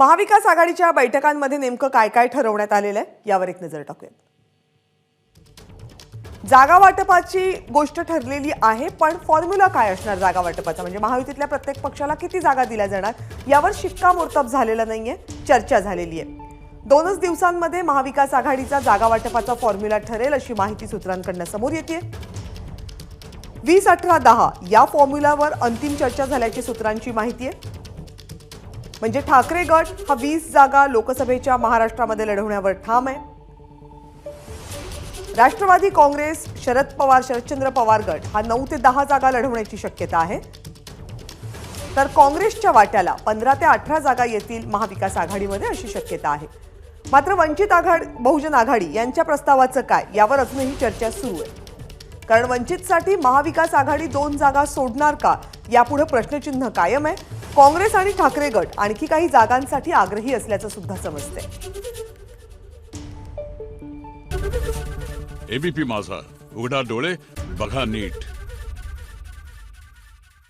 महाविकास आघाडीच्या बैठकांमध्ये नेमकं काय काय ठरवण्यात आलेलं आहे यावर एक नजर टाकूयात. जागा वाटपाची गोष्ट ठरलेली आहे पण फॉर्म्युला काय असणार जागा वाटपाचा? म्हणजे महायुतीतल्या प्रत्येक पक्षाला किती जागा दिल्या जाणार यावर शिक्कामोर्तब झालेलं नाहीये चर्चा झालेली आहे. दोनच दिवसांमध्ये महाविकास आघाडीचा जागा वाटपाचा फॉर्म्युला ठरेल अशी माहिती सूत्रांकडनं समोर येते वीस अठरा दहा या फॉर्म्युलावर अंतिम चर्चा झाल्याची सूत्रांची माहिती आहे. म्हणजे ठाकरे गट हा वीस जागा लोकसभेच्या महाराष्ट्रामध्ये लढवण्यावर ठाम आहे. राष्ट्रवादी काँग्रेस शरद पवार शरदचंद्र पवार गट हा नऊ ते दहा जागा लढवण्याची शक्यता आहे. तर काँग्रेसच्या वाट्याला पंधरा ते अठरा जागा येतील महाविकास आघाडीमध्ये अशी शक्यता आहे. मात्र वंचित आघाडी बहुजन आघाडी यांच्या प्रस्तावाचं काय यावर अजूनही चर्चा सुरू आहे. कारण वंचितसाठी महाविकास आघाडी दोन जागा सोडणार का यापुढे प्रश्नचिन्ह कायम आहे. काँग्रेस आणि ठाकरे गट आणखी काही जागांसाठी आग्रही असल्याचं सुद्धा समजते एबीपी माझा. उघडा डोळे बघा नीट.